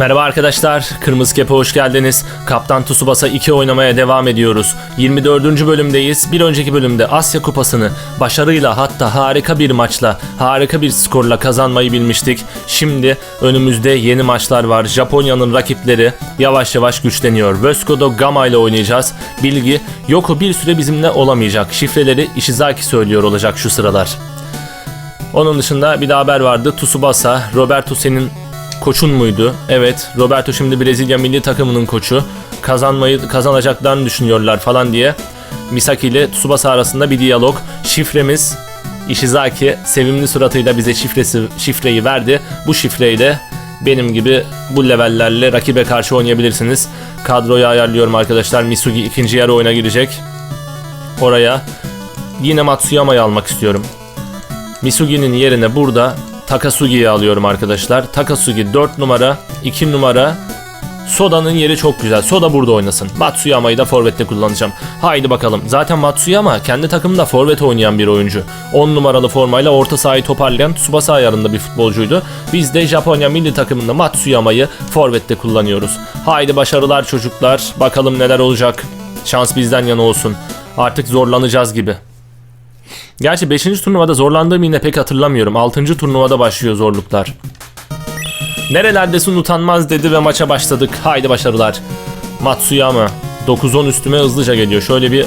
Merhaba arkadaşlar, Kırmızı Kepe hoş geldiniz. Kaptan Tsubasa 2 oynamaya devam ediyoruz. 24. bölümdeyiz. Bir önceki bölümde Asya Kupası'nı başarıyla hatta harika bir maçla, harika bir skorla kazanmayı bilmiştik. Şimdi önümüzde yeni maçlar var. Japonya'nın rakipleri yavaş yavaş güçleniyor. Vöskodo Gama ile oynayacağız. Bilgi, Yoko bir süre bizimle olamayacak. Şifreleri Ishizaki söylüyor olacak şu sıralar. Onun dışında bir de haber vardı. Tsubasa, Roberto senin koçun muydu? Evet. Roberto şimdi Brezilya milli takımının koçu. Kazanmayı kazanacaklarını düşünüyorlar falan diye. Misaki ile Tsubasa arasında bir diyalog. Şifremiz Ishizaki sevimli suratıyla bize şifresi şifreyi verdi. Bu şifreyle benim gibi bu levellerle rakibe karşı oynayabilirsiniz. Kadroyu ayarlıyorum arkadaşlar. Misugi ikinci yarı oyuna girecek. Oraya yine Matsuyama'yı almak istiyorum. Misugi'nin yerine burada Takasugi'yi alıyorum arkadaşlar. Takasugi 4 numara, 2 numara. Soda'nın yeri çok güzel. Soda burada oynasın. Matsuyama'yı da forvette kullanacağım. Haydi bakalım. Zaten Matsuyama kendi takımında forvet oynayan bir oyuncu. 10 numaralı formayla orta sahayı toparlayan Tsubasa ayarında bir futbolcuydu. Biz de Japonya milli takımında Matsuyama'yı forvette kullanıyoruz. Haydi başarılar çocuklar. Bakalım neler olacak. Şans bizden yana olsun. Artık zorlanacağız gibi. Gerçi 5. turnuvada zorlandığımı yine pek hatırlamıyorum. 6. turnuvada başlıyor zorluklar. Nerelerdesin utanmaz dedi ve maça başladık. Haydi başarılar. Matsuyama 9-10 üstüme hızlıca geliyor. Şöyle bir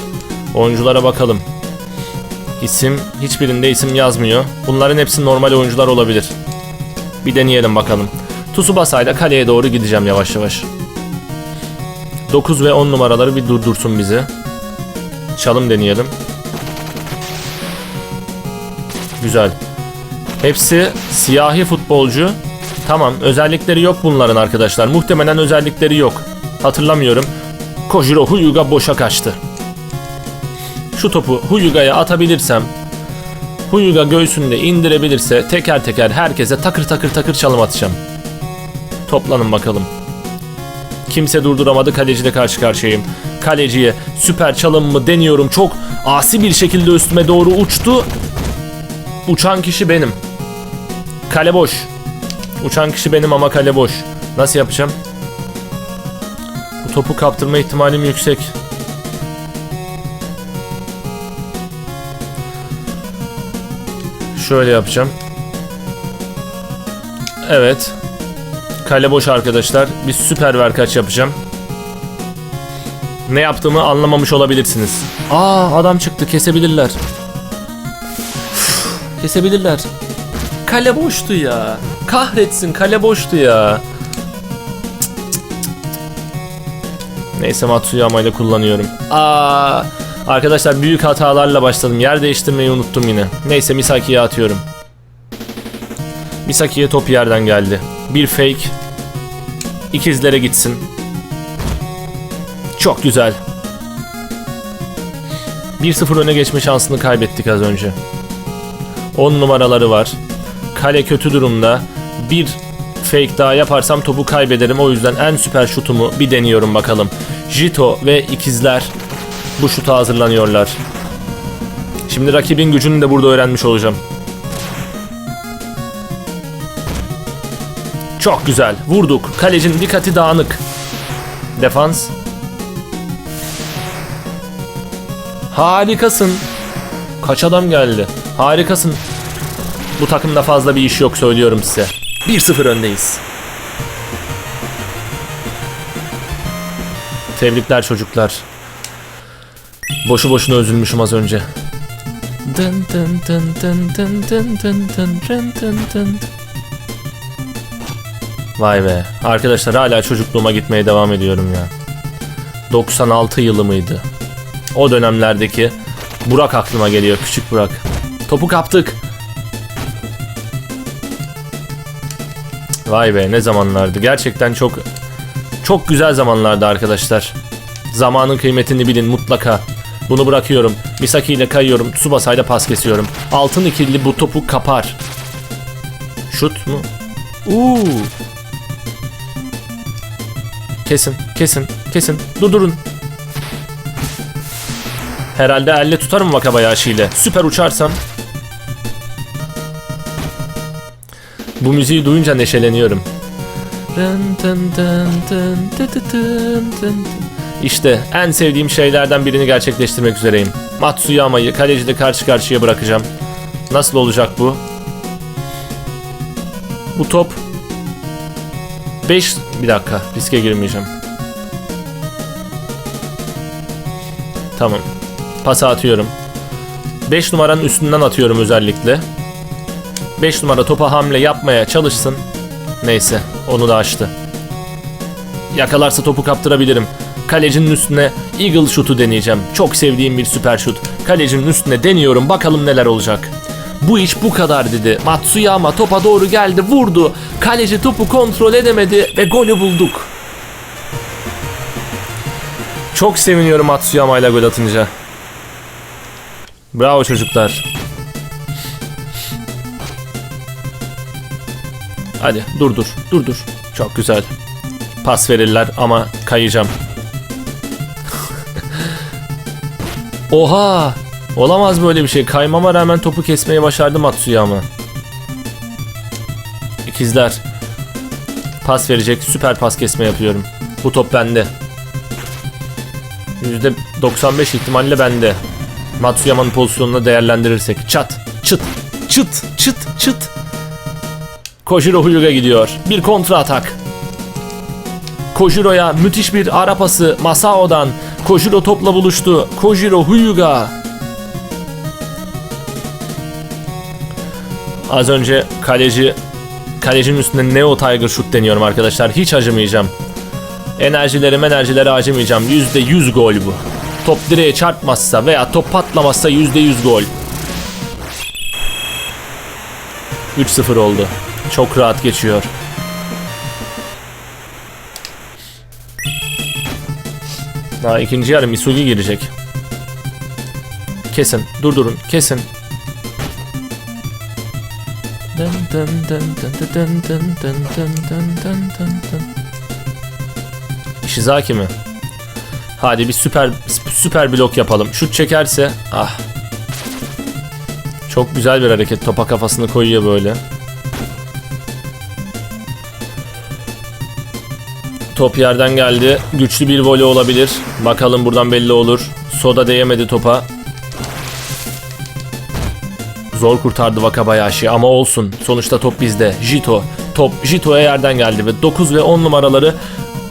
oyunculara bakalım. İsim hiçbirinde isim yazmıyor. Bunların hepsi normal oyuncular olabilir. Bir deneyelim bakalım. Tsubasa ile kaleye doğru gideceğim yavaş yavaş. 9 ve 10 numaraları bir durdursun bizi. Çalım deneyelim. Güzel. Hepsi siyahi futbolcu. Tamam özellikleri yok bunların arkadaşlar. Muhtemelen özellikleri yok. Hatırlamıyorum. Kojiro Huyuga boşa kaçtı. Şu topu Huyuga'ya atabilirsem Huyuga göğsünde indirebilirse teker teker herkese takır takır takır çalım atacağım. Toplanın bakalım. Kimse durduramadı kaleciyle karşı karşıyayım. Kaleciye süper çalımımı deniyorum. Çok asi bir şekilde üstüme doğru uçtu. Uçan kişi benim. Kale boş. Uçan kişi benim ama kale boş. Nasıl yapacağım? Bu topu kaptırma ihtimalim yüksek. Şöyle yapacağım. Evet. Kale boş arkadaşlar. Bir süper verkaç yapacağım. Ne yaptığımı anlamamış olabilirsiniz. Aa adam çıktı kesebilirler. Kesebilirler. Kale boştu ya. Kahretsin kale boştu ya. Neyse Matsuyama ile kullanıyorum. Aa, arkadaşlar büyük hatalarla başladım. Yer değiştirmeyi unuttum yine. Neyse Misaki'ye atıyorum. Misaki'ye top yerden geldi. Bir fake. İkizlere gitsin. Çok güzel. 1-0 öne geçme şansını kaybettik az önce. 10 numaraları var. Kale kötü durumda. Bir fake daha yaparsam topu kaybederim. O yüzden en süper şutumu bir deniyorum bakalım. Jito ve ikizler bu şuta hazırlanıyorlar. Şimdi rakibin gücünü de burada öğrenmiş olacağım. Çok güzel. Vurduk. Kalecinin dikkati dağınık. Defans. Harikasın. Kaç adam geldi? Harikasın. Bu takımda fazla bir iş yok söylüyorum size. 1-0 öndeyiz. Tebrikler çocuklar. Boşu boşuna üzülmüşüm az önce. Dın dın dın dın dın dın dın dın dın dın dın. Vay be. Arkadaşlar hala çocukluğuma gitmeye devam ediyorum ya. 96 yılı mıydı? O dönemlerdeki Burak aklıma geliyor. Küçük Burak. Topu kaptık. Vay be ne zamanlardı. Gerçekten çok çok güzel zamanlardı arkadaşlar. Zamanın kıymetini bilin mutlaka. Bunu bırakıyorum. Misaki ile kayıyorum. Tsubasa ile pas kesiyorum. Altın ikili bu topu kapar. Şut mu? Uuu. Kesin, kesin, kesin. Durdurun. Herhalde elle tutarım Wakabayashi ile. Süper uçarsam. Bu müziği duyunca neşeleniyorum. İşte en sevdiğim şeylerden birini gerçekleştirmek üzereyim. Matsuyama'yı kalecide karşı karşıya bırakacağım. Nasıl olacak bu? Bu top 5 bir dakika riske girmeyeceğim. Tamam. Pası atıyorum. 5 numaranın üstünden atıyorum özellikle. 5 numara topa hamle yapmaya çalışsın. Neyse onu da açtı. Yakalarsa topu kaptırabilirim. Kalecinin üstüne Eagle şutu deneyeceğim. Çok sevdiğim bir süper şut. Kalecinin üstüne deniyorum bakalım neler olacak. Bu iş bu kadar dedi. Matsuyama topa doğru geldi vurdu. Kaleci topu kontrol edemedi ve golü bulduk. Çok seviniyorum Matsuyama ile gol atınca. Bravo çocuklar. Hadi dur dur dur dur. Çok güzel. Pas verirler ama kayacağım. Oha! Olamaz böyle bir şey. Kaymama rağmen topu kesmeyi başardı Matsuyama. İkizler. Pas verecek. Süper pas kesme yapıyorum. Bu top bende. %95 ihtimalle bende. Matsuyama'nın pozisyonunu değerlendirirsek. Çat, çıt, çıt, çıt, çıt. Kojiro Hyuga gidiyor. Bir kontra atak. Kojiro'ya müthiş bir ara pası Masao'dan. Kojiro topla buluştu. Kojiro Hyuga. Az önce kaleci kalecinin üstünde Neo Tiger Shoot deniyorum arkadaşlar. Hiç acımayacağım. Enerjilerim enerjileri acımayacağım. %100 gol bu. Top direğe çarpmazsa veya top patlamazsa %100 gol. 3-0 oldu. Çok rahat geçiyor. Daha ikinci yarı Misugi girecek. Kesin. Durdurun. Kesin. Dın dın. Ishizaki mi? Hadi bir süper süper blok yapalım. Şut çekerse ah. Çok güzel bir hareket. Topa kafasını koyuyor böyle. Top yerden geldi. Güçlü bir voley olabilir. Bakalım buradan belli olur. Soda değemedi topa. Zor kurtardı Wakabayashi ama olsun. Sonuçta top bizde. Jito. Top Jito'ya yerden geldi ve 9 ve 10 numaraları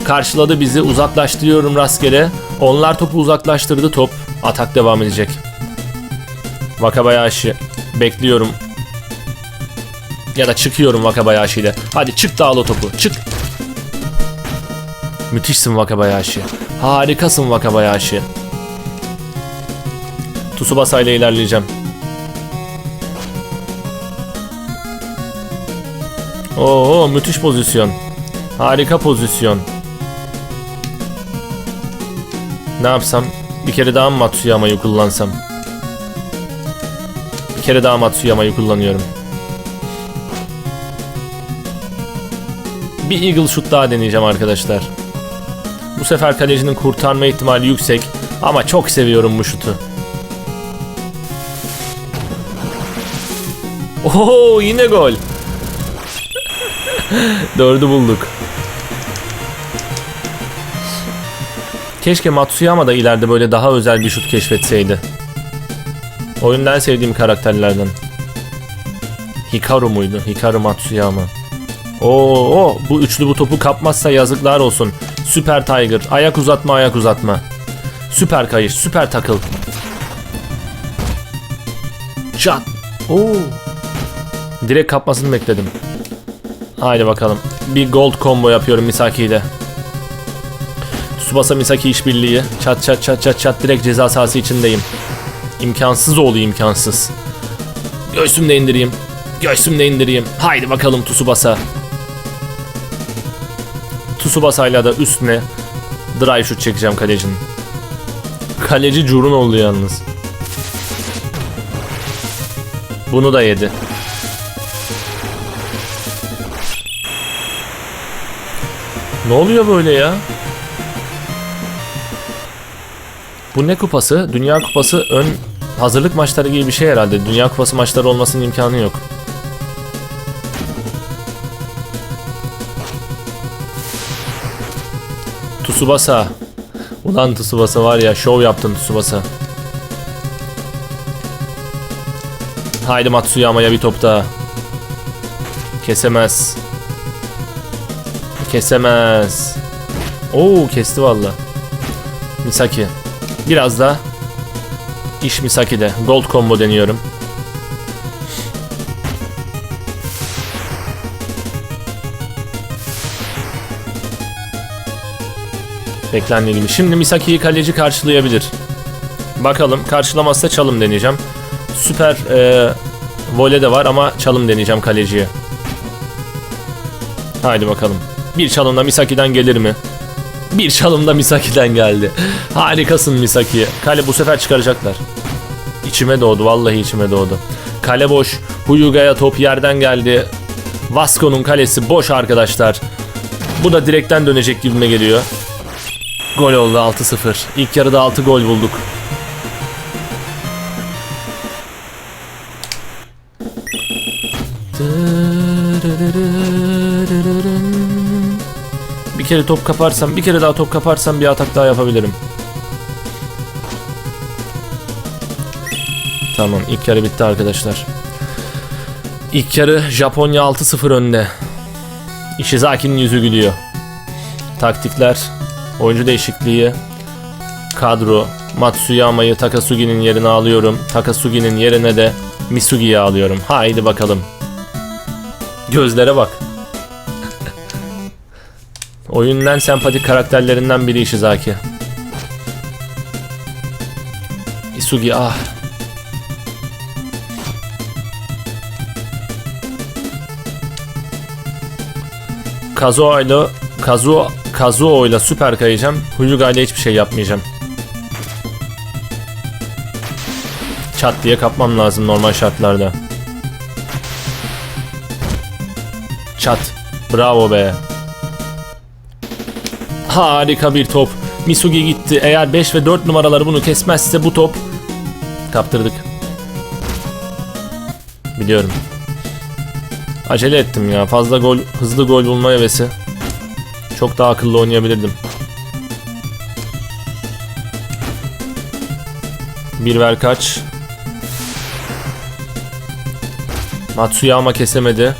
karşıladı bizi. Uzaklaştırıyorum rastgele. Onlar topu uzaklaştırdı top. Atak devam edecek. Wakabayashi. Bekliyorum. Ya da çıkıyorum Wakabayashi ile. Hadi çık da al o topu. Çık. Müthişsin Wakabayashi. Harikasın Wakabayashi. Tsubasa ile ilerleyeceğim. Oo müthiş pozisyon. Harika pozisyon. Ne yapsam? Bir kere daha mı Matsuyama'yı kullansam? Bir kere daha Matsuyama'yı kullanıyorum. Bir Eagle Shoot daha deneyeceğim arkadaşlar. Bu sefer kalecinin kurtarma ihtimali yüksek ama çok seviyorum bu şutu. Oo yine gol. Dördü bulduk. Keşke Matsuyama da ileride böyle daha özel bir şut keşfetseydi. Oyunda en sevdiğim karakterlerden. Hikaru muydu? Hikaru Matsuyama. Oo, bu üçlü bu topu kapmazsa yazıklar olsun. Süper Tiger. Ayak uzatma ayak uzatma. Süper kayış. Süper takıl. Şat. Oo. Direkt kapmasını bekledim. Haydi bakalım. Bir gold combo yapıyorum Misaki ile. Tsubasa Misaki işbirliği. Çat çat çat çat çat direkt ceza sahası içindeyim. İmkansız oldu imkansız. Göğsümle indireyim. Göğsümle indireyim. Haydi bakalım Tsubasa. Tsubasa'yla da üstüne dry shoot çekeceğim kalecinin. Kaleci Curun oldu yalnız. Bunu da yedi. Ne oluyor böyle ya? Bu ne kupası? Dünya kupası ön hazırlık maçları gibi bir şey herhalde. Dünya kupası maçları olmasının imkanı yok. Tsubasa. Ulan Tsubasa var ya şov yaptın Tsubasa. Haydi Matsuyama'ya bir top daha. Kesemez. Kesemez. Oo kesti valla. Misaki. Biraz da iş Misaki'de. Gold combo deniyorum. Beklendiği gibi. Şimdi Misaki'yi kaleci karşılayabilir. Bakalım. Karşılamazsa çalım deneyeceğim. Süper e, vole de var ama çalım deneyeceğim kaleciye. Haydi bakalım. Bir çalımda Misaki'den gelir mi? Bir çalımda Misaki'den geldi. Harikasın Misaki. Kale bu sefer çıkaracaklar. İçime doğdu. Vallahi içime doğdu. Kale boş. Huyuga'ya top yerden geldi. Vasco'nun kalesi boş arkadaşlar. Bu da direkten dönecek gibime geliyor. Gol oldu 6-0. İlk yarıda 6 gol bulduk. Bir kere top kaparsam, bir kere daha top kaparsam bir atak daha yapabilirim. Tamam, ilk yarı bitti arkadaşlar. İlk yarı Japonya 6-0 önde. Ishizaki'nin yüzü gülüyor. Taktikler, oyuncu değişikliği, kadro, Matsuyama'yı Takasugi'nin yerine alıyorum. Takasugi'nin yerine de Misugi'yi alıyorum. Haydi bakalım. Gözlere bak. Oyunun en sempatik karakterlerinden biri Ishizaki. Isugi ah. Kazuo ile Kazuo Kazuo ile süper kayacağım. Huyuga ile hiçbir şey yapmayacağım. Çat diye kapmam lazım normal şartlarda. Çat. Bravo be. Harika bir top. Misugi gitti. Eğer 5 ve 4 numaraları bunu kesmezse bu top kaptırdık. Biliyorum. Acele ettim ya. Fazla gol, hızlı gol bulma hevesi. Çok daha akıllı oynayabilirdim. Bir ver kaç. Matsuyama kesemedi.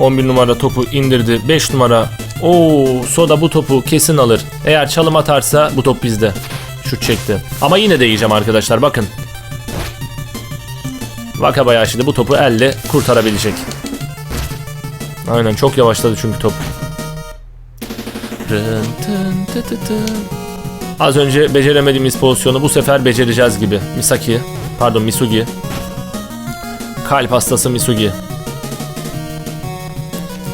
11 numara topu indirdi. 5 numara. Oo, Soda bu topu kesin alır. Eğer çalım atarsa bu top bizde. Şut çekti. Ama yine de yiyeceğim arkadaşlar bakın. Wakabayashi de bu topu elle kurtarabilecek. Aynen çok yavaşladı çünkü top. Rın tın tı tı tın. Az önce beceremediğimiz pozisyonu bu sefer becereceğiz gibi. Misaki, pardon Misugi. Kalp hastası Misugi.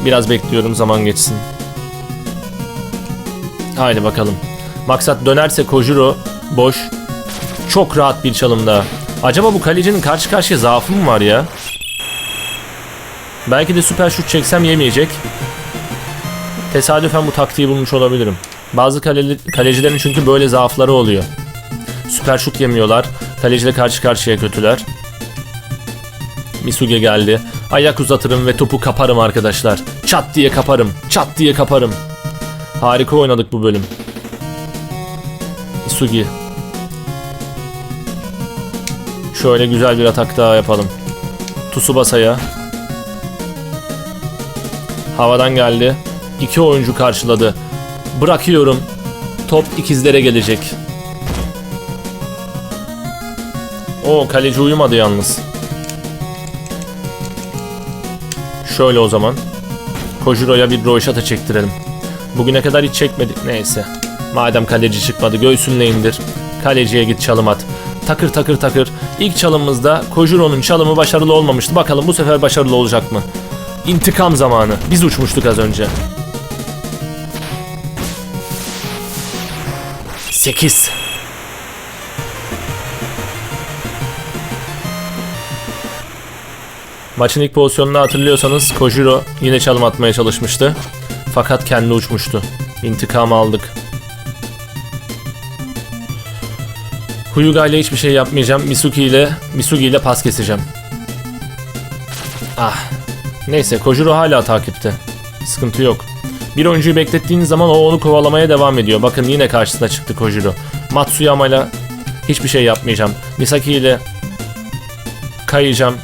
Biraz bekliyorum zaman geçsin. Haydi bakalım. Maksat dönerse Kojuro boş. Çok rahat bir çalımda. Acaba bu kalecinin karşı karşıya zaafı mı var ya? Belki de süper şut çeksem yemeyecek. Tesadüfen bu taktiği bulmuş olabilirim. Bazı kale- kalecilerin çünkü böyle zaafları oluyor. Süper şut yemiyorlar. Kaleciyle karşı karşıya kötüler. Misuge geldi. Ayak uzatırım ve topu kaparım arkadaşlar. Çat diye kaparım. Çat diye kaparım. Harika oynadık bu bölüm. Isugi. Şöyle güzel bir atak daha yapalım. Tsubasa'ya. Havadan geldi. İki oyuncu karşıladı. Bırakıyorum. Top ikizlere gelecek. O kaleci uyumadı yalnız. Şöyle o zaman. Kojuro'ya bir roşata çektirelim. Bugüne kadar hiç çekmedik. Neyse. Madem kaleci çıkmadı göğsünle indir. Kaleciye git çalım at. Takır takır takır. İlk çalımımızda Kojuro'nun çalımı başarılı olmamıştı. Bakalım bu sefer başarılı olacak mı? İntikam zamanı. Biz uçmuştuk az önce. 8 Maçın ilk pozisyonunu hatırlıyorsanız Kojiro yine çalım atmaya çalışmıştı. Fakat kendi uçmuştu. İntikam aldık. Huyuga ile hiçbir şey yapmayacağım. Misuki ile Misugi ile pas keseceğim. Ah. Neyse Kojiro hala takipte. Sıkıntı yok. Bir oyuncuyu beklettiğiniz zaman o onu kovalamaya devam ediyor. Bakın yine karşısına çıktı Kojiro. Matsuyama'yla hiçbir şey yapmayacağım. Misaki ile kayacağım.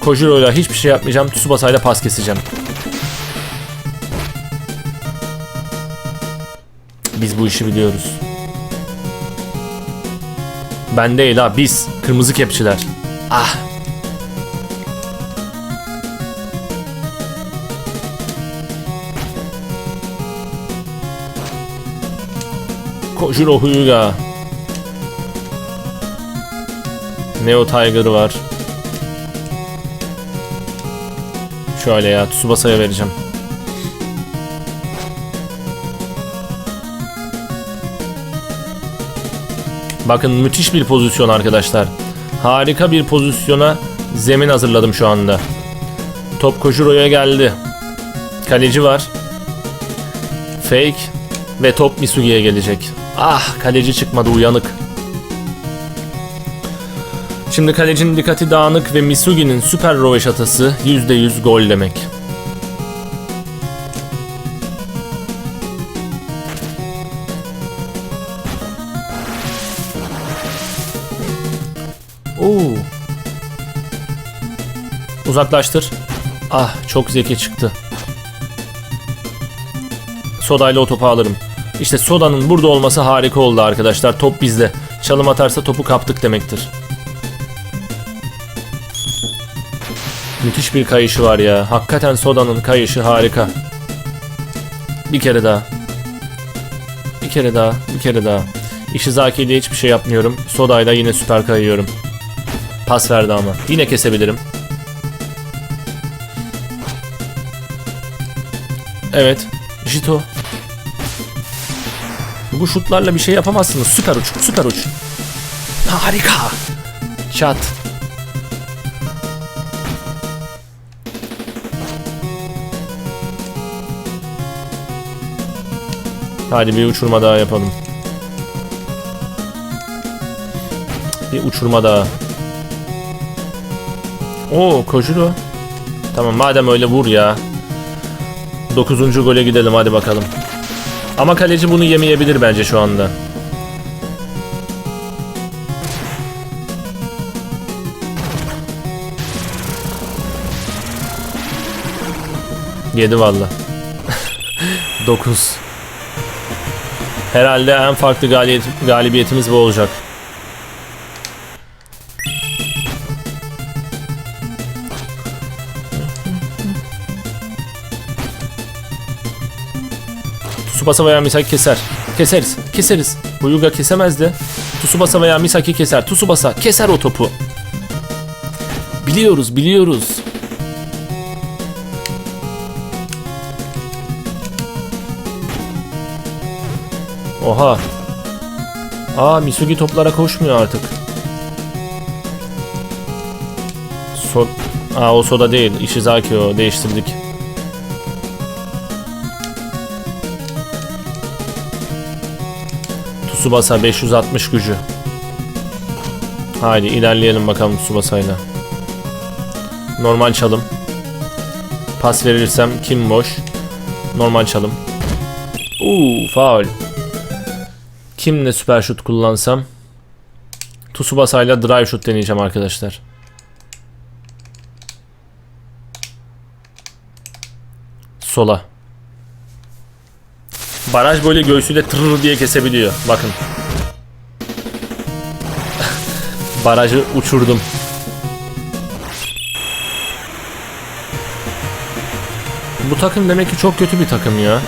Kojiro'yla hiçbir şey yapmayacağım. Tsubasa'yla pas keseceğim. Biz bu işi biliyoruz. Ben değil ha biz. Kırmızı kepçiler. Ah. Kojiro Hyuga. Neo Tiger var. Şöyle ya Tsubasa'ya vereceğim. Bakın müthiş bir pozisyon arkadaşlar. Harika bir pozisyona zemin hazırladım şu anda. Top Kojuro'ya geldi. Kaleci var. Fake ve top Misugi'ye gelecek. Ah kaleci çıkmadı uyanık. Şimdi kalecinin dikkati dağınık ve Misugi'nin süper roveşatası %100 gol demek. Oo. Uzaklaştır. Ah çok zeki çıktı. Sodayla o topu alırım. İşte Soda'nın burada olması harika oldu arkadaşlar. Top bizde. Çalım atarsa topu kaptık demektir. Müthiş bir kayışı var ya. Hakikaten Soda'nın kayışı harika. Bir kere daha. Bir kere daha. Bir kere daha. Ishizaki ile hiçbir şey yapmıyorum. Soda'yla yine süper kayıyorum. Pas verdi ama. Yine kesebilirim. Evet. Jito. Bu şutlarla bir şey yapamazsınız. Süper uç. Süper uç. Harika. Çat. Hadi bir uçurma daha yapalım. Bir uçurma daha. Oo Kojiro. Tamam madem öyle vur ya. 9. gole gidelim hadi bakalım. Ama kaleci bunu yemeyebilir bence şu anda. Yedi valla. 9. Herhalde en farklı galibiyet, galibiyetimiz bu olacak. Tsubasa veya Misaki keser. Keseriz. Keseriz. Bu Yuga kesemezdi. Tsubasa veya Misaki keser. Tsubasa keser o topu. Biliyoruz, biliyoruz. Oha. Aa Misugi toplara koşmuyor artık. So Aa o soda değil. Ishizaki o. Değiştirdik. Tsubasa 560 gücü. Haydi ilerleyelim bakalım Tsubasa'yla. Normal çalım. Pas verirsem kim boş? Normal çalım. Uuu faul. Kimle süper şut kullansam? Tsubasa'yla drive şut deneyeceğim arkadaşlar. Sola. Baraj böyle göğsüyle tırır diye kesebiliyor. Bakın. Barajı uçurdum. Bu takım demek ki çok kötü bir takım ya.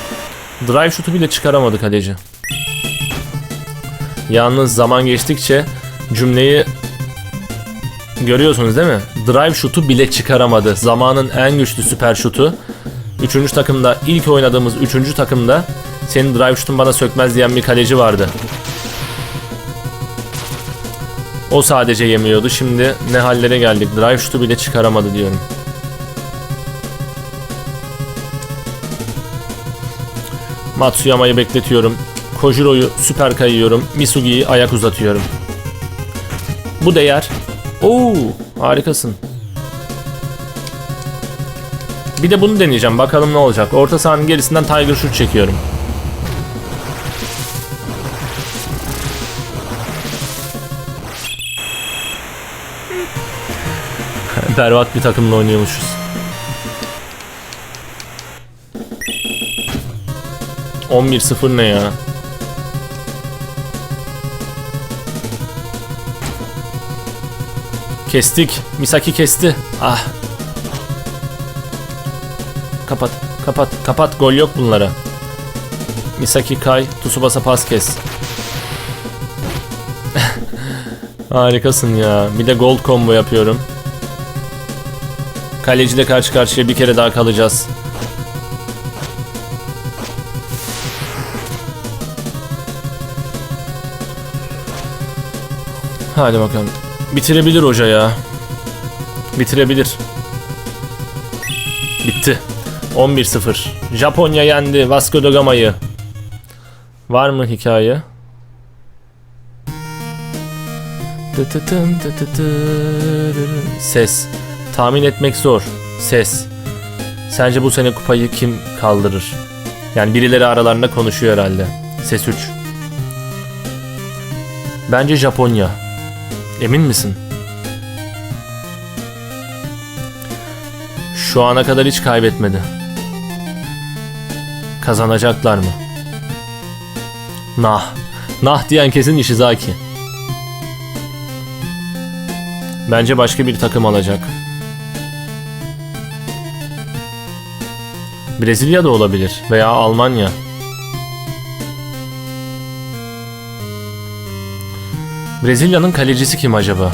Drive şutu bile çıkaramadı kaleci. Yalnız zaman geçtikçe cümleyi görüyorsunuz değil mi? Drive şutu bile çıkaramadı. Zamanın en güçlü süper şutu. Üçüncü takımda ilk oynadığımız üçüncü takımda senin drive şutun bana sökmez diyen bir kaleci vardı. O sadece yemiyordu. Şimdi ne hallere geldik. Drive şutu bile çıkaramadı diyorum. Matsuyama'yı bekletiyorum. Kojiro'yu süper kayıyorum. Misugi'yi ayak uzatıyorum. Bu değer. Oo, harikasın. Bir de bunu deneyeceğim. Bakalım ne olacak. Orta sahanın gerisinden Tiger Shoot çekiyorum. Berbat bir takımla oynuyormuşuz. On bir sıfır ne ya? Kestik. Misaki kesti. Ah. Kapat. Kapat. Kapat. Gol yok bunlara. Misaki Kai. Tsubasa pas kes. Harikasın ya. Bir de gold combo yapıyorum. Kaleciyle karşı karşıya bir kere daha kalacağız. Hadi bakalım. Bitirebilir hoca ya. Bitirebilir. Bitti. 11-0. Japonya yendi Vasco da Gama'yı. Var mı hikaye? Ses. Tahmin etmek zor. Ses. Sence bu sene kupayı kim kaldırır? Yani birileri aralarında konuşuyor herhalde. Ses 3. Bence Japonya. Emin misin? Şu ana kadar hiç kaybetmedi. Kazanacaklar mı? Nah. Nah diyen kesin Ishizaki. Bence başka bir takım alacak. Brezilya da olabilir veya Almanya. Brezilya'nın kalecisi kim acaba?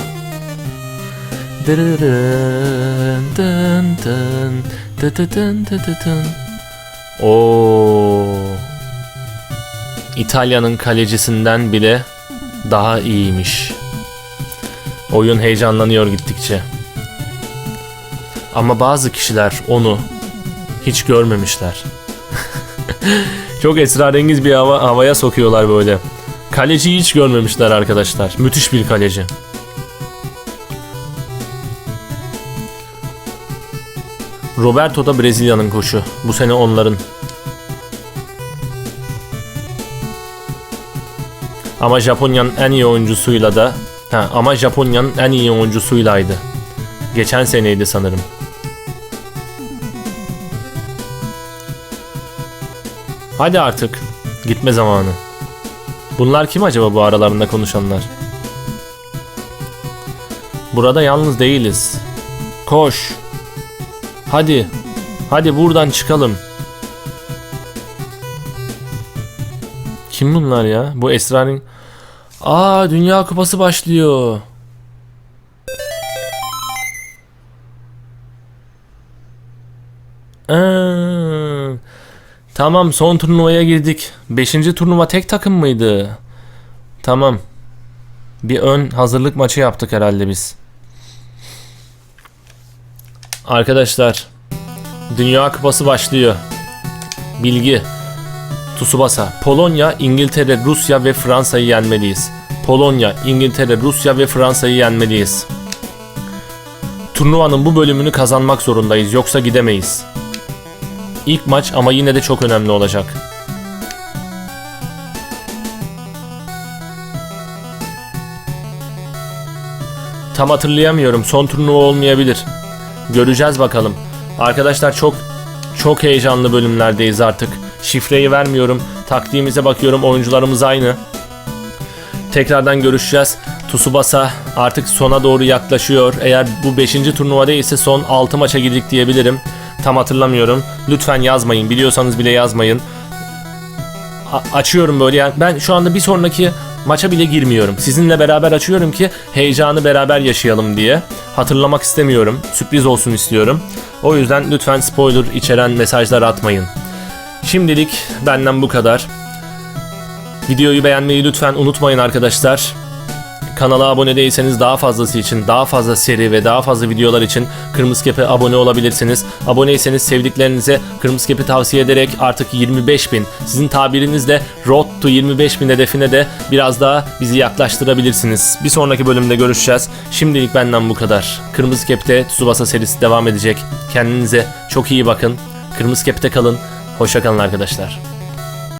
Oo. İtalya'nın kalecisinden bile daha iyiymiş. Oyun heyecanlanıyor gittikçe. Ama bazı kişiler onu hiç görmemişler. Çok esrarengiz bir hava, havaya sokuyorlar böyle. Kaleciyi hiç görmemişler arkadaşlar. Müthiş bir kaleci. Roberto da Brezilya'nın koçu. Bu sene onların. Ama Japonya'nın en iyi oyuncusuyla da ha, ama Japonya'nın en iyi oyuncusuylaydı. Geçen seneydi sanırım. Hadi artık. Gitme zamanı. Bunlar kim acaba bu aralarında konuşanlar? Burada yalnız değiliz. Koş. Hadi. Hadi buradan çıkalım. Kim bunlar ya? Bu Esra'nın... Aa Dünya Kupası başlıyor. Aa, tamam son turnuvaya girdik. Beşinci turnuva tek takım mıydı? Tamam. Bir ön hazırlık maçı yaptık herhalde biz. Arkadaşlar Dünya Kupası başlıyor. Bilgi. Tsubasa. Polonya, İngiltere, Rusya ve Fransa'yı yenmeliyiz. Polonya, İngiltere, Rusya ve Fransa'yı yenmeliyiz. Turnuvanın bu bölümünü kazanmak zorundayız yoksa gidemeyiz. İlk maç ama yine de çok önemli olacak. Tam hatırlayamıyorum. Son turnuva olmayabilir. Göreceğiz bakalım. Arkadaşlar çok çok heyecanlı bölümlerdeyiz artık. Şifreyi vermiyorum. Taktiğimize bakıyorum. Oyuncularımız aynı. Tekrardan görüşeceğiz. Tsubasa artık sona doğru yaklaşıyor. Eğer bu 5. turnuva değilse son 6 maça girdik diyebilirim. Tam hatırlamıyorum. Lütfen yazmayın. Biliyorsanız bile yazmayın. A- açıyorum böyle yani ben şu anda bir sonraki maça bile girmiyorum. Sizinle beraber açıyorum ki heyecanı beraber yaşayalım diye. Hatırlamak istemiyorum. Sürpriz olsun istiyorum. O yüzden lütfen spoiler içeren mesajlar atmayın. Şimdilik benden bu kadar. Videoyu beğenmeyi lütfen unutmayın arkadaşlar. Kanala abone değilseniz daha fazlası için, daha fazla seri ve daha fazla videolar için Kırmızı Kep'e abone olabilirsiniz. Aboneyseniz sevdiklerinize Kırmızı Kep'i tavsiye ederek artık 25 bin, sizin tabirinizle Road to 25 bin hedefine de biraz daha bizi yaklaştırabilirsiniz. Bir sonraki bölümde görüşeceğiz. Şimdilik benden bu kadar. Kırmızı Kep'te Tsubasa serisi devam edecek. Kendinize çok iyi bakın. Kırmızı Kep'te kalın. Hoşça kalın arkadaşlar.